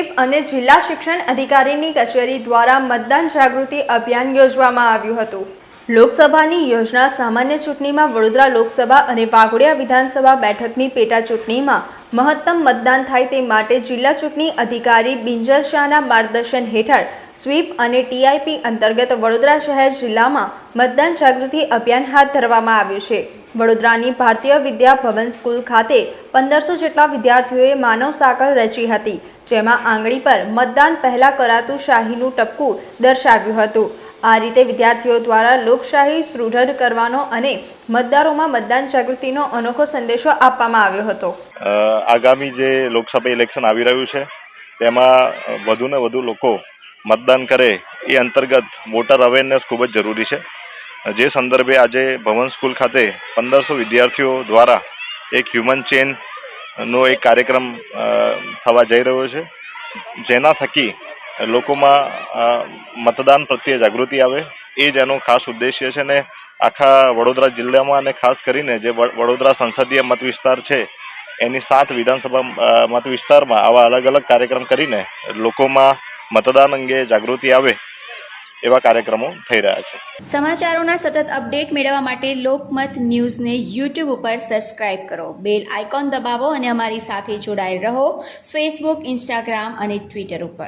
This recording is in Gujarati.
સ્વીપ અને જિલ્લા શિક્ષણ અધિકારીની કચેરી દ્વારા મતદાન જાગૃતિ અભિયાન યોજવામાં આવ્યું હતું. લોકસભાની યોજના સામાન્ય ચૂંટણીમાં વડોદરા લોકસભા અને વાઘોડિયા વિધાનસભા બેઠકની પેટા ચૂંટણીમાં મહત્તમ મતદાન થાય તે માટે જિલ્લા ચૂંટણી અધિકારી બિંજલ શાહના માર્ગદર્શન હેઠળ સ્વીપ અને ટીઆઈપી અંતર્ગત વડોદરા શહેર જિલ્લામાં મતદાન જાગૃતિ અભિયાન હાથ ધરવામાં આવ્યું છે. વડોદરાની ભારતીય વિદ્યા ભવન સ્કૂલ ખાતે પંદરસો જેટલા વિદ્યાર્થીઓએ માનવ સાંકળ રચી હતી, જેમાં આંગળી પર મતદાન પહેલા કરાતું શાહીનું ટપકું દર્શાવ્યું હતું. આ રીતે વિદ્યાર્થીઓ દ્વારા લોકશાહી સુદૃઢ કરવાનો અને મતદારોમાં મતદાન જાગૃતિનો અનોખો સંદેશો આપવામાં આવ્યો હતો. આગામી જે લોકસભા ઇલેક્શન આવી રહ્યું છે, તેમાં વધુ ને વધુ લોકો મતદાન કરે એ અંતર્ગત વોટર અવેરનેસ ખૂબ જ જરૂરી છે. જે સંદર્ભે આજે ભવન સ્કૂલ ખાતે પંદરસો વિદ્યાર્થીઓ દ્વારા એક હ્યુમન ચેનનો એક કાર્યક્રમ થવા જઈ રહ્યો છે. જેના થકી લોકોમાં મતદાન પ્રત્યે જાગૃતિ આવે. એ જ એનો ખાસ ઉદ્દેશ્ય છે ને આખા વડોદરા જિલ્લામાં અને ખાસ કરીને જે વડોદરા સંસદીય મત વિસ્તાર છે, એની સાત વિધાનસભા મત વિસ્તારમાં આવા અલગ અલગ કાર્યક્રમ કરીને લોકોમાં મતદાન અંગે જાગૃતિ આવે એવા કાર્યક્રમો થઈ રહ્યા છે. સમાચારોના સતત અપડેટ મેળવવા માટે લોકમત ન્યૂઝને યુટ્યુબ ઉપર સબસ્ક્રાઇબ કરો. બેલ આઇકોન દબાવો અને અમારી સાથે જોડાયેલ રહો ફેસબુક, ઇન્સ્ટાગ્રામ અને ટ્વિટર ઉપર.